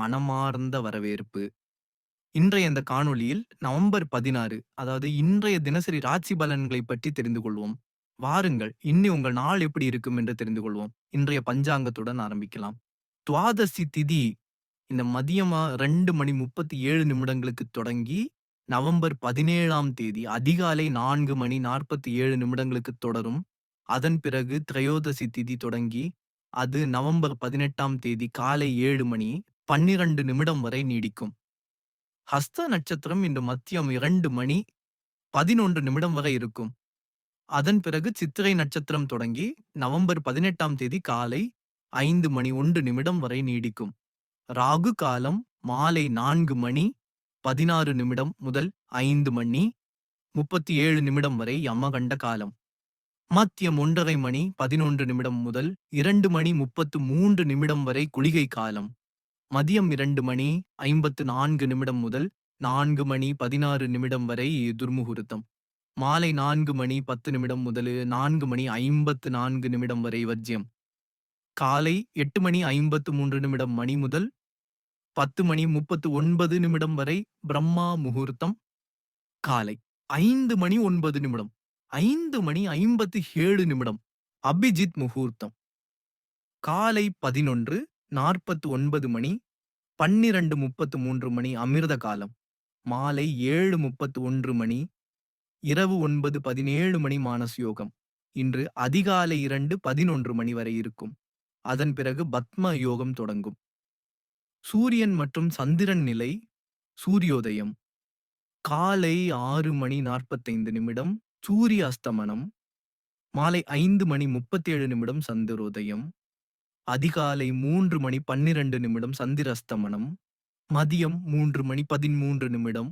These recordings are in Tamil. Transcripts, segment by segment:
மனமார்ந்த வரவேற்பு. இன்றைய இந்த காணொளியில் நவம்பர் 16 அதாவது இன்றைய தினசரி ராசி பலன்களை பற்றி தெரிந்து கொள்வோம். வாருங்கள் இன்னி உங்கள் நாள் எப்படி இருக்கும் என்று தெரிந்து கொள்வோம். இன்றைய பஞ்சாங்கத்துடன் ஆரம்பிக்கலாம். துவாதசி திதி இந்த மதியமா ரெண்டு மணி 37 நிமிடங்களுக்கு தொடங்கி நவம்பர் 17ஆம் தேதி அதிகாலை நான்கு மணி 47 நிமிடங்களுக்கு தொடரும். அதன் பிறகு திரையோதசி திதி தொடங்கி அது நவம்பர் 18ஆம் தேதி காலை ஏழு மணி 12 நிமிடம் வரை நீடிக்கும். ஹஸ்த நட்சத்திரம் இன்று மத்தியம் இரண்டு மணி 11 நிமிடம் வரை இருக்கும். அதன் பிறகு சித்திரை நட்சத்திரம் தொடங்கி நவம்பர் 18ஆம் தேதி காலை ஐந்து மணி ஒன்று நிமிடம் வரை நீடிக்கும். ராகு காலம் மாலை நான்கு மணி 16 நிமிடம் முதல் ஐந்து மணி 37 நிமிடம் வரை யமகண்ட காலம். மத்தியம் ஒன்றரை மணி 11 நிமிடம் முதல் இரண்டு மணி 33 நிமிடம் வரை குளிகை காலம். மதியம் இரண்டு மணி ஐம்பத்து நான்கு நிமிடம் முதல் நான்கு மணி பதினாறு நிமிடம் வரை துர்முகூர்த்தம் மாலை நான்கு மணி பத்து நிமிடம் முதல் நான்கு மணி ஐம்பத்து நான்கு நிமிடம் வரை வர்ஜியம். காலை எட்டு மணி ஐம்பத்து மூன்று நிமிடம் மணி முதல் பத்து மணி முப்பத்து ஒன்பது நிமிடம் வரை பிரம்மா முகூர்த்தம். காலை ஐந்து மணி ஒன்பது நிமிடம் ஐந்து மணி ஐம்பத்து ஏழு நிமிடம் அபிஜித் முகூர்த்தம். காலை பதினொன்று நாற்பத்து ஒன்பது மணி பன்னிரண்டு முப்பத்து மூன்று மணி அமிர்த காலம் மாலை ஏழு முப்பத்து ஒன்று மணி இரவு ஒன்பது பதினேழு மணி மானஸ் யோகம் இன்று அதிகாலை இரண்டு பதினொன்று மணி வரை இருக்கும். அதன் பிறகு பத்ம யோகம் தொடங்கும். சூரியன் மற்றும் சந்திரன் நிலை சூரியோதயம். காலை ஆறு மணி நாற்பத்தைந்து நிமிடம் சூரிய அஸ்தமனம். மாலை ஐந்து மணி முப்பத்தேழு நிமிடம் சந்திரோதயம். அதிகாலை மூன்று மணி 12 நிமிடம் சந்திரஸ்தமனம் மதியம் மூன்று மணி 13 நிமிடம்.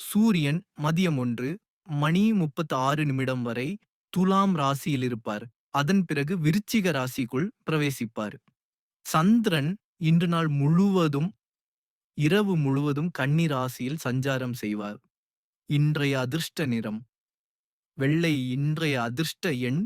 சூரியன் மதியம் ஒன்று மணி 36 நிமிடம் வரை துலாம் ராசியில் இருப்பார். அதன் பிறகு விருச்சிக ராசிக்குள் பிரவேசிப்பார். சந்திரன் இன்று நாள் முழுவதும் இரவு முழுவதும் கன்னி ராசியில் சஞ்சாரம் செய்வார். இன்றைய அதிர்ஷ்ட நிறம் வெள்ளை இன்றைய அதிர்ஷ்ட எண்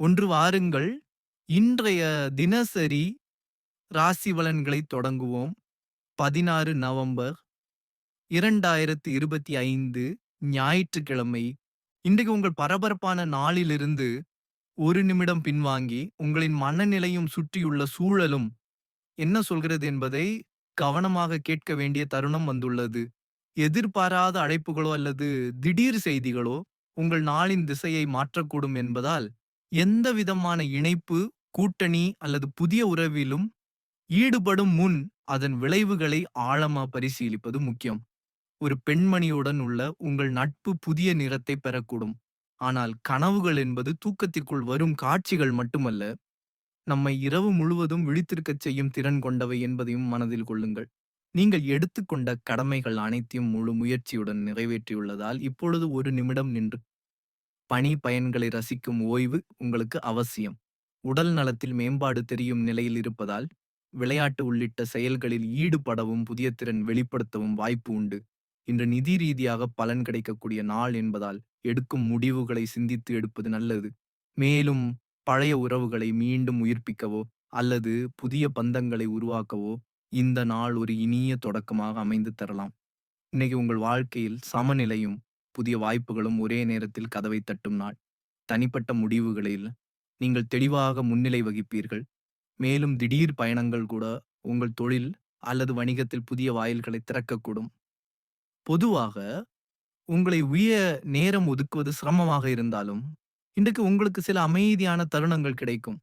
ஒன்று வாருங்கள் இன்றைய தினசரி ராசி பலன்களை தொடங்குவோம். 16 நவம்பர் 2025 ஞாயிற்றுக்கிழமை. இன்றைக்கு உங்கள் பரபரப்பான நாளிலிருந்து ஒரு நிமிடம் பின்வாங்கி உங்களின் மனநிலையும் சுற்றியுள்ள சூழலும் என்ன சொல்கிறது என்பதை கவனமாக கேட்க வேண்டிய தருணம் வந்துள்ளது. எதிர்பாராத அழைப்புகளோ அல்லது திடீர் செய்திகளோ உங்கள் நாளின் திசையை மாற்றக்கூடும் என்பதால் எந்த விதமான இணைப்பு, கூட்டணி அல்லது புதிய உறவிலும் ஈடுபடும் முன் அதன் விளைவுகளை ஆழமா பரிசீலிப்பது முக்கியம். ஒரு பெண்மணியுடன் உள்ள உங்கள் நட்பு புதிய நிறத்தை பெறக்கூடும். ஆனால் கனவுகள் என்பது தூக்கத்திற்குள் வரும் காட்சிகள் மட்டுமல்ல. நம்மை இரவு முழுவதும் விழித்திருக்கச் செய்யும் திறன் கொண்டவை என்பதையும் மனதில் கொள்ளுங்கள். நீங்கள் எடுத்துக்கொண்ட கடமைகள் அனைத்தையும் முழு முயற்சியுடன் நிறைவேற்றியுள்ளதால் இப்பொழுது ஒரு நிமிடம் நின்று பணி பயன்களை ரசிக்கும் ஓய்வு உங்களுக்கு அவசியம். உடல் நலத்தில் மேம்பாடு தெரியும் நிலையில் இருப்பதால் விளையாட்டு உள்ளிட்ட செயல்களில் ஈடுபடவும் புதிய திறன் வெளிப்படுத்தவும் வாய்ப்பு உண்டு. இன்று நிதி ரீதியாக பலன் கிடைக்கக்கூடிய நாள் என்பதால் எடுக்கும் முடிவுகளை சிந்தித்து எடுப்பது நல்லது. மேலும் பழைய உறவுகளை மீண்டும் உயிர்ப்பிக்கவோ அல்லது புதிய பந்தங்களை உருவாக்கவோ இந்த நாள் ஒரு இனிய தொடக்கமாக அமைந்து தரலாம். இன்னைக்கு உங்கள் வாழ்க்கையில் சமநிலையும் புதிய வாய்ப்புகளும் ஒரே நேரத்தில் கதவை தட்டும் நாள். தனிப்பட்ட முடிவுகளில் நீங்கள் தெளிவாக முன்னிலை வகிப்பீர்கள். மேலும் திடீர் பயணங்கள் கூட உங்கள் தொழில் அல்லது வணிகத்தில் புதிய வாயில்களை திறக்கக்கூடும். பொதுவாக உங்களை உய நேரம் ஒதுக்குவது சிரமமாக இருந்தாலும் இன்றைக்கு உங்களுக்கு சில அமைதியான தருணங்கள் கிடைக்கும்.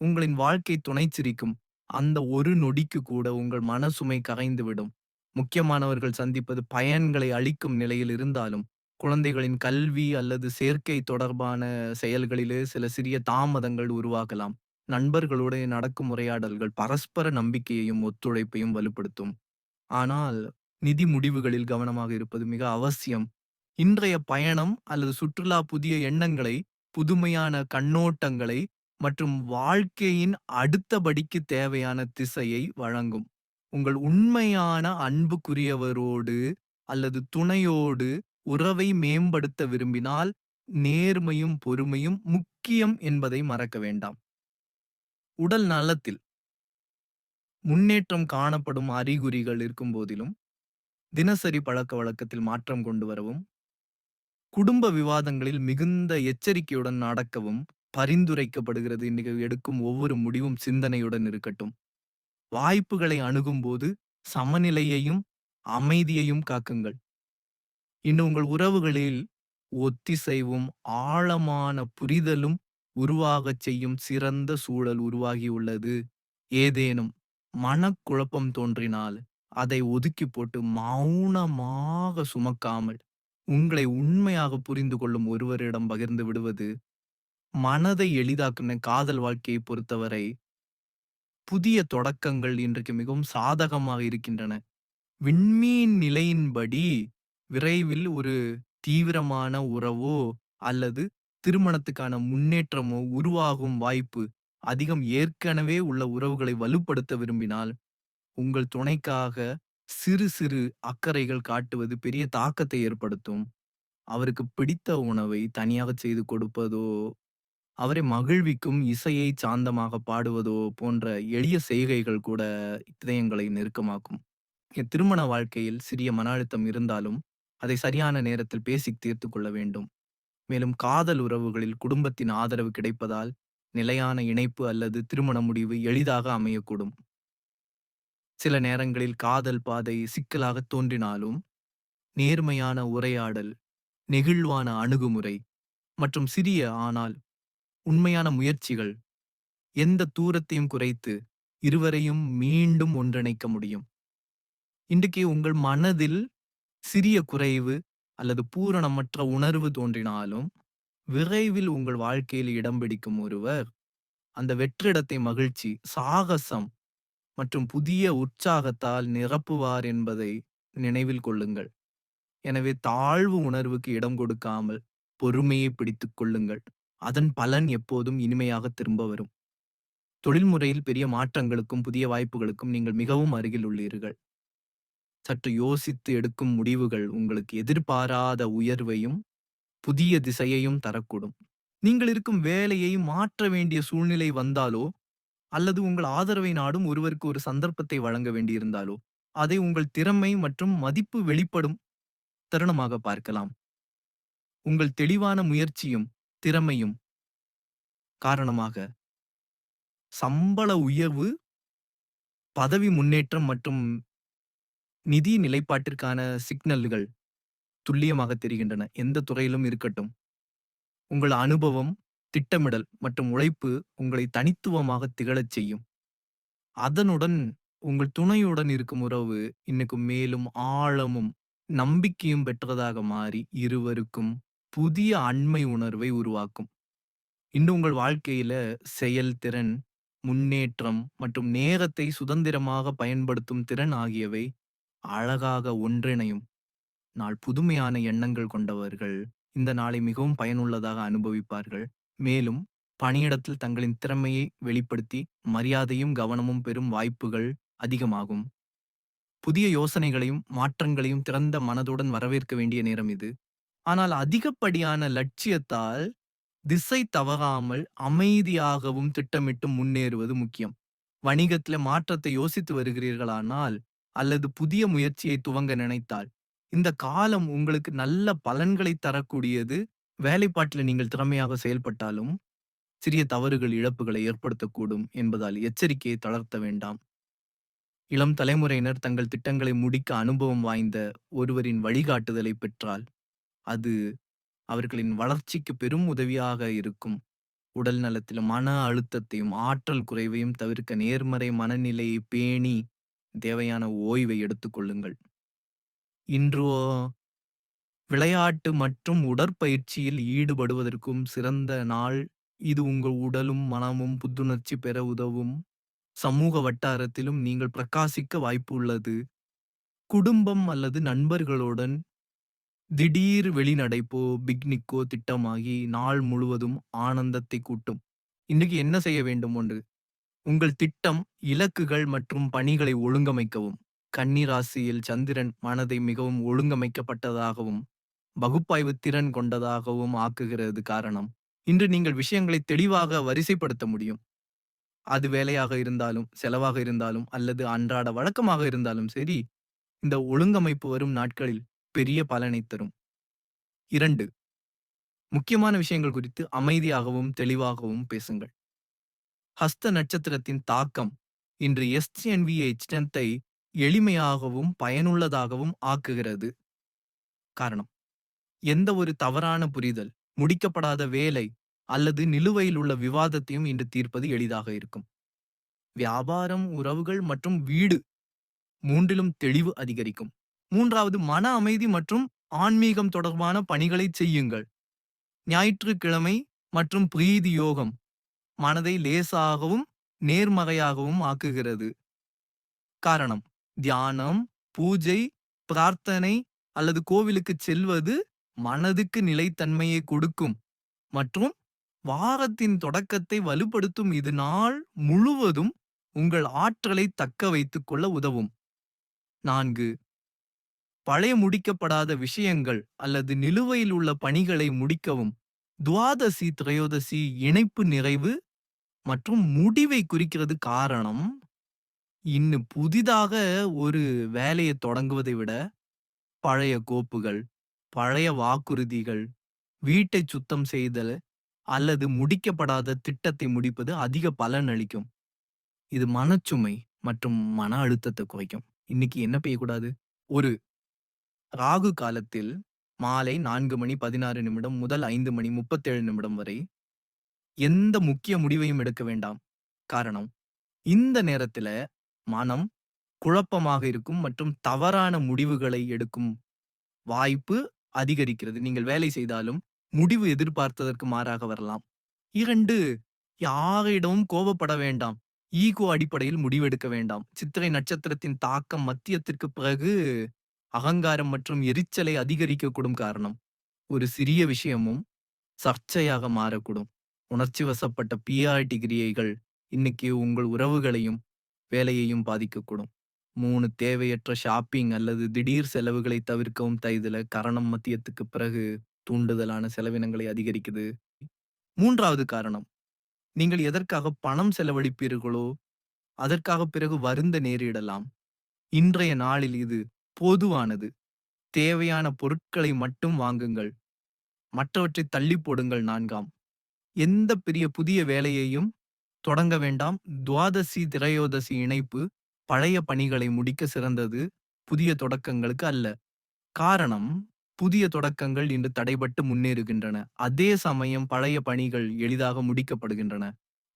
உங்களின் வாழ்க்கை துணை சிரிக்கும். அந்த ஒரு நொடிக்கு கூட உங்கள் மனசுமை கரைந்துவிடும். முக்கியமானவர்கள் சந்திப்பது பயன்களை அளிக்கும் நிலையில் இருந்தாலும் குழந்தைகளின் கல்வி அல்லது சேர்க்கை தொடர்பான செயல்களிலே சில சிறிய தாமதங்கள் உருவாகலாம். நண்பர்களுடைய நடக்கும் உரையாடல்கள் பரஸ்பர நம்பிக்கையையும் ஒத்துழைப்பையும் வலுப்படுத்தும். ஆனால் நிதி முடிவுகளில் கவனமாக இருப்பது மிக அவசியம். இன்றைய பயணம் அல்லது சுற்றுலா புதிய எண்ணங்களை, புதுமையான கண்ணோட்டங்களை மற்றும் வாழ்க்கையின் அடுத்த படிக்கு தேவையான திசையை வழங்கும். உங்கள் உண்மையான அன்புக்குரியவரோடு அல்லது துணையோடு உறவை மேம்படுத்த விரும்பினால் நேர்மையும் பொறுமையும் முக்கியம் என்பதை மறக்க வேண்டாம். உடல் நலத்தில் முன்னேற்றம் காணப்படும் அறிகுறிகள் இருக்கும் போதிலும் தினசரி பழக்க வழக்கத்தில் மாற்றம் கொண்டு வரவும் குடும்ப விவாதங்களில் மிகுந்த எச்சரிக்கையுடன் நடக்கவும் பரிந்துரைக்கப்படுகிறது இன்னைக்கு எடுக்கும் ஒவ்வொரு முடிவும் சிந்தனையுடன் இருக்கட்டும் வாய்ப்புகளை அணுகும்போது சமநிலையையும் அமைதியையும் காக்குங்கள் இன்னும் உங்கள் உறவுகளில் ஒத்திசைவும் ஆழமான புரிதலும் உருவாகச் செய்யும் சிறந்த சூழல் உருவாகியுள்ளது. ஏதேனும் மனக்குழப்பம் தோன்றினால் அதை ஒதுக்கி போட்டு மௌனமாக சுமக்காமல் உங்களை உண்மையாக புரிந்து கொள்ளும் ஒருவரிடம் பகிர்ந்து விடுவது மனதை எளிதாக்குன காதல் வாழ்க்கையை பொறுத்தவரை புதிய தொடக்கங்கள் இன்றைக்கு மிகவும் சாதகமாக இருக்கின்றன. விண்மீன் நிலையின்படி விரைவில் ஒரு தீவிரமான உறவோ அல்லது திருமணத்துக்கான முன்னேற்றமோ உருவாகும் வாய்ப்பு அதிகம் ஏற்கனவே உள்ள உறவுகளை வலுப்படுத்த விரும்பினால் உங்கள் துணைக்காக சிறு சிறு அக்கறைகள் காட்டுவது பெரிய தாக்கத்தை ஏற்படுத்தும். அவருக்கு பிடித்த உணவை தனியாக செய்து கொடுப்பதோ அவரை மகிழ்விக்கும் இசையை சாந்தமாக பாடுவதோ போன்ற எளிய செய்கைகள் கூட இதயங்களை நெருக்கமாக்கும். என் திருமண வாழ்க்கையில் சிறிய மன அழுத்தம் இருந்தாலும் அதை சரியான நேரத்தில் பேசி தீர்த்து கொள்ள வேண்டும். மேலும் காதல் உறவுகளில் குடும்பத்தின் ஆதரவு கிடைப்பதால் நிலையான இணைப்பு அல்லது திருமண முடிவு எளிதாக அமையக்கூடும். சில நேரங்களில் காதல் பாதை சிக்கலாக தோன்றினாலும் நேர்மையான உரையாடல் நெகிழ்வான அணுகுமுறை மற்றும் சிறிய ஆனால் உண்மையான முயற்சிகள் எந்த தூரத்தையும் குறைத்து இருவரையும் மீண்டும் ஒன்றிணைக்க முடியும். இன்றைக்கு உங்கள் மனதில் சிறிய குறைவு அல்லது பூரணமற்ற உணர்வு தோன்றினாலும் விரைவில் உங்கள் வாழ்க்கையில் இடம் பிடிக்கும் ஒருவர் அந்த வெற்றிடத்தை மகிழ்ச்சி சாகசம் மற்றும் புதிய உற்சாகத்தால் நிரப்புவார் என்பதை நினைவில் கொள்ளுங்கள். எனவே தாழ்வு உணர்வுக்கு இடம் கொடுக்காமல் பொறுமையை பிடித்துக் கொள்ளுங்கள். அதன் பலன் எப்போதும் இனிமையாக திரும்ப வரும். தொழில்முறையில் பெரிய மாற்றங்களுக்கும் புதிய வாய்ப்புகளுக்கும் நீங்கள் மிகவும் அருகில் உள்ளீர்கள். சற்று யோசித்து எடுக்கும் முடிவுகள் உங்களுக்கு எதிர்பாராத உயர்வையும் புதிய திசையையும் தரக்கூடும். நீங்கள் இருக்கும் வேலையை மாற்ற வேண்டிய சூழ்நிலை வந்தாலோ அல்லது உங்கள் ஆதரவை நாடும் ஒருவருக்கு ஒரு சந்தர்ப்பத்தை வழங்க வேண்டியிருந்தாலோ அதை உங்கள் திறமை மற்றும் மதிப்பு வெளிப்படும் தருணமாக பார்க்கலாம். உங்கள் தெளிவான முயற்சியும் திறமையும் காரணமாக சம்பள உயர்வு பதவி முன்னேற்றம் மற்றும் நிதி நிலைப்பாட்டிற்கான சிக்னல்கள் துல்லியமாக தெரிகின்றன. எந்த துறையிலும் இருக்கட்டும். உங்கள் அனுபவம் திட்டமிடல் மற்றும் உழைப்பு உங்களை தனித்துவமாக திகழச் செய்யும். அதனுடன் உங்கள் துணையுடன் இருக்கும் உறவு இன்னைக்கு மேலும் ஆழமும் நம்பிக்கையும் பெற்றதாக மாறி இருவருக்கும் புதிய அண்மை உணர்வை உருவாக்கும். இன்று உங்கள் வாழ்க்கையில செயல்திறன் முன்னேற்றம் மற்றும் நேரத்தை சுதந்திரமாக பயன்படுத்தும் திறன் ஆகியவை அழகாக ஒன்றிணையும் நாள் புதுமையான எண்ணங்கள் கொண்டவர்கள் இந்த நாளை மிகவும் பயனுள்ளதாக அனுபவிப்பார்கள். மேலும் பணியிடத்தில் தங்களின் திறமையை வெளிப்படுத்தி மரியாதையும் கவனமும் பெறும் வாய்ப்புகள் அதிகமாகும். புதிய யோசனைகளையும் மாற்றங்களையும் திறந்த மனதுடன் வரவேற்க வேண்டிய நேரம் இது. ஆனால் அதிகப்படியான லட்சியத்தால் திசை தவறாமல் அமைதியாகவும் திட்டமிட்டு முன்னேறுவது முக்கியம். வணிகத்தில மாற்றத்தை யோசித்து வருகிறீர்களானால் அல்லது புதிய முயற்சியை துவங்க நினைத்தால் இந்த காலம் உங்களுக்கு நல்ல பலன்களை தரக்கூடியது. வேலைப்பாட்டில் நீங்கள் திறமையாக செயல்பட்டாலும் சிறிய தவறுகள் இழப்புகளை ஏற்படுத்தக்கூடும் என்பதால் எச்சரிக்கையை தளர்த்த வேண்டாம். இளம் தலைமுறையினர் தங்கள் திட்டங்களை முடிக்க அனுபவம் வாய்ந்த ஒருவரின் வழிகாட்டுதலை பெற்றால் அது அவர்களின் வளர்ச்சிக்கு பெரும் உதவியாக இருக்கும். உடல் நலத்திலும் மன அழுத்தத்தையும் ஆற்றல் குறைவையும் தவிர்க்க நேர்மறை மனநிலையை பேணி தேவையான ஓய்வை எடுத்துக்கொள்ளுங்கள் இன்றோ விளையாட்டு மற்றும் உடற்பயிற்சியில் ஈடுபடுவதற்கும் சிறந்த நாள். இது உங்கள் உடலும் மனமும் புத்துணர்ச்சி பெற உதவும். சமூக வட்டாரத்திலும் நீங்கள் பிரகாசிக்க வாய்ப்பு உள்ளது. குடும்பம் அல்லது நண்பர்களுடன் திடீர் வெளிநடைப்போ பிக்னிக்கோ திட்டமாகி நாள் முழுவதும் ஆனந்தத்தை கூட்டும். இன்னைக்கு என்ன செய்ய வேண்டும் ஒன்று? உங்கள் திட்டம் இலக்குகள் மற்றும் பணிகளை ஒழுங்கமைக்கவும் கன்னிராசியில் சந்திரன் மனதை மிகவும் ஒழுங்கமைக்கப்பட்டதாகவும் பகுப்பாய்வு திறன் கொண்டதாகவும் ஆக்குகிறது காரணம் இன்று நீங்கள் விஷயங்களை தெளிவாக வரிசைப்படுத்த முடியும் அது வேலையாக இருந்தாலும், செலவாக இருந்தாலும் அல்லது அன்றாட வழக்கமாக இருந்தாலும் சரி, இந்த ஒழுங்கமைப்பு வரும் நாட்களில் பெரிய பலனை தரும். இரண்டு முக்கியமான விஷயங்கள் குறித்து அமைதியாகவும், தெளிவாகவும் பேசுங்கள். ஹஸ்த நட்சத்திரத்தின் தாக்கம் இன்று எஸ்என்வியை ஸ்ட்ரென்த்தை எளிமையாகவும், பயனுள்ளதாகவும் ஆக்குகிறது. காரணம் எந்த ஒரு தவறான புரிதல், முடிக்கப்படாத வேலை அல்லது நிலுவையில் உள்ள விவாதத்தையும் இன்று தீர்ப்பது எளிதாக இருக்கும். வியாபாரம், உறவுகள் மற்றும் வீடு மூன்றிலும் தெளிவு அதிகரிக்கும். மூன்றாவது மன அமைதி மற்றும் ஆன்மீகம் தொடர்பான பணிகளை செய்யுங்கள். ஞாயிற்றுக்கிழமை மற்றும் பிரீதி யோகம் மனதை லேசாகவும் நேர்மறையாகவும் ஆக்குகிறது. காரணம் தியானம், பூஜை, பிரார்த்தனை அல்லது கோவிலுக்குச் செல்வது மனதுக்கு நிலைத்தன்மையை கொடுக்கும் மற்றும் வாரத்தின் தொடக்கத்தை வலுப்படுத்தும் இது நாள் முழுவதும் உங்கள் ஆற்றலை தக்க வைத்துக் கொள்ள உதவும். நான்கு பழைய முடிக்கப்படாத விஷயங்கள் அல்லது நிலுவையில் உள்ள பணிகளை முடிக்கவும் துவாதசி, திரையோதசி இணைப்பு நிறைவு மற்றும் முடிவை குறிக்கிறது காரணம் இன்னும் புதிதாக ஒரு வேலையை தொடங்குவதை விட பழைய கோப்புகள், பழைய வாக்குறுதிகள், வீட்டை சுத்தம் செய்தல் அல்லது முடிக்கப்படாத திட்டத்தை முடிப்பது அதிக பலன் அளிக்கும். இது மனச்சுமை மற்றும் மன அழுத்தத்தை குறைக்கும். இன்னைக்கு என்ன பெய்யக்கூடாது ஒரு ராகு காலத்தில் மாலை நான்கு மணி 16 நிமிடம் முதல் ஐந்து மணி 37 நிமிடம் வரை எந்த முக்கிய முடிவையும் எடுக்க வேண்டாம். காரணம் இந்த நேரத்துல மனம் குழப்பமாக இருக்கும் மற்றும் தவறான முடிவுகளை எடுக்கும் வாய்ப்பு அதிகரிக்கிறது. நீங்கள் வேலை செய்தாலும் முடிவு எதிர்பார்த்ததற்கு மாறாக வரலாம். இரண்டு யாரிடமும் கோபப்பட வேண்டாம். ஈகோ அடிப்படையில் முடிவெடுக்க வேண்டாம். சித்திரை நட்சத்திரத்தின் தாக்கம் மத்தியத்திற்கு பிறகு அகங்காரம் மற்றும் எரிச்சலை அதிகரிக்கக்கூடும் காரணம். ஒரு சிறிய விஷயமும் சர்ச்சையாக மாறக்கூடும். உணர்ச்சி வசப்பட்ட பிஆர் கிரியைகள் இன்னைக்கு உங்கள் உறவுகளையும், வேலையையும் பாதிக்கக்கூடும். மூணு தேவையற்ற ஷாப்பிங் அல்லது திடீர் செலவுகளை தவிர்க்கவும் தைதுல கரணம் மத்தியத்துக்கு பிறகு தூண்டுதலான செலவினங்களை அதிகரிக்குது. மூன்றாவது காரணம் நீங்கள் எதற்காக பணம் செலவழிப்பீர்களோ, அதற்காக பிறகு வருந்த நேரிடலாம். இன்றைய நாளில் இது பொதுவானது. தேவையான பொருட்களை மட்டும் வாங்குங்கள். மற்றவற்றை தள்ளிப் போடுங்கள் நான்காம் எந்த பெரிய புதிய வேலையையும் தொடங்க வேண்டாம். துவாதசி, திரையோதசி இணைப்பு பழைய பணிகளை முடிக்க சிறந்தது. புதிய தொடக்கங்களுக்கு அல்ல. காரணம் புதிய தொடக்கங்கள் இன்று தடைபட்டு முன்னேறுகின்றன. அதே சமயம் பழைய பணிகள் எளிதாக முடிக்கப்படுகின்றன.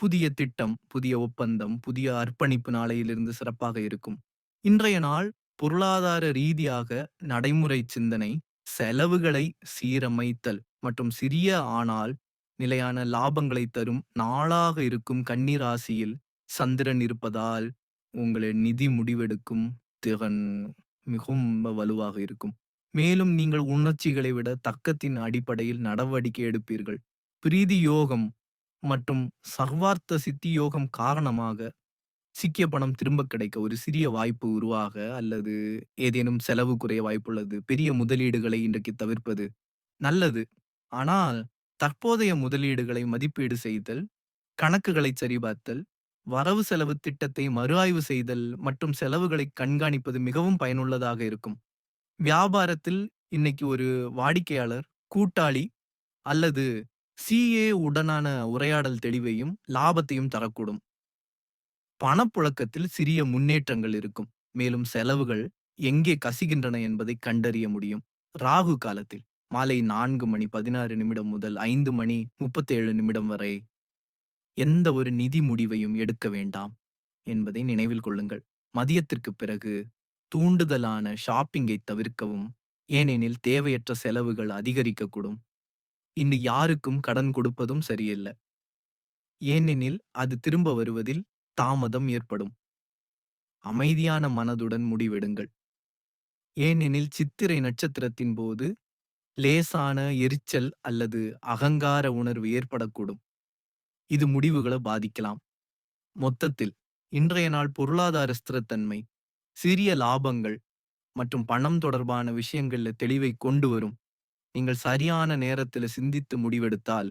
புதிய திட்டம், புதிய ஒப்பந்தம், புதிய அர்ப்பணிப்பு நாளையிலிருந்து சிறப்பாக இருக்கும். இன்றைய நாள் பொருளாதார ரீதியாக நடைமுறை சிந்தனை, செலவுகளை சீரமைத்தல் மற்றும் சிறிய ஆனால் நிலையான லாபங்களை தரும் நாளாக இருக்கும் கன்னி ராசியில் சந்திரன் இருப்பதால் உங்களின் நிதி முடிவெடுக்கும் திறன் மிகவும் வலுவாக இருக்கும். மேலும் நீங்கள் உணர்ச்சிகளை விட தக்கத்தின் அடிப்படையில் நடவடிக்கை எடுப்பீர்கள். பிரீதி யோகம் மற்றும் சர்வார்த்த சித்தி யோகம் காரணமாக சிக்கிய பணம் திரும்பக் கிடைக்க ஒரு சிறிய வாய்ப்பு உருவாக அல்லது ஏதேனும் செலவு குறைய வாய்ப்புள்ளது. பெரிய முதலீடுகளை இன்றைக்கு தவிர்ப்பது நல்லது. ஆனால் தற்போதைய முதலீடுகளை மதிப்பீடு செய்தல், கணக்குகளை சரிபார்த்தல், வரவு செலவு திட்டத்தை மறுஆய்வு செய்தல் மற்றும் செலவுகளை கண்காணிப்பது மிகவும் பயனுள்ளதாக இருக்கும். வியாபாரத்தில் இன்னைக்கு ஒரு வாடிக்கையாளர், கூட்டாளி அல்லது சிஏ உடனான உரையாடல் தெளிவையும், லாபத்தையும் தரக்கூடும். பணப்புழக்கத்தில் சிறிய முன்னேற்றங்கள் இருக்கும். மேலும் செலவுகள் எங்கே கசிகின்றன என்பதை கண்டறிய முடியும். ராகு காலத்தில் மாலை நான்கு மணி 16 நிமிடம் முதல் ஐந்து மணி 37 நிமிடம் வரை எந்த ஒரு நிதி முடிவையும் எடுக்க வேண்டாம் என்பதை நினைவில் கொள்ளுங்கள். மதியத்திற்கு பிறகு தூண்டுதலான ஷாப்பிங்கை தவிர்க்கவும். ஏனெனில் தேவையற்ற செலவுகள் அதிகரிக்கக்கூடும். இன்று யாருக்கும் கடன் கொடுப்பதும் சரியில்லை ஏனெனில் அது திரும்ப வருவதில் தாமதம் ஏற்படும். அமைதியான மனதுடன் முடிவெடுங்கள். ஏனெனில் சித்திரை நட்சத்திரத்தின் போது லேசான எரிச்சல் அல்லது அகங்கார உணர்வு ஏற்படக்கூடும். இது முடிவுகளை பாதிக்கலாம். மொத்தத்தில் இன்றைய நாள் பொருளாதார ஸ்திரத்தன்மை, சிறிய லாபங்கள் மற்றும் பணம் தொடர்பான விஷயங்கள்ல தெளிவை கொண்டு வரும். நீங்கள் சரியான நேரத்தில் சிந்தித்து முடிவெடுத்தால்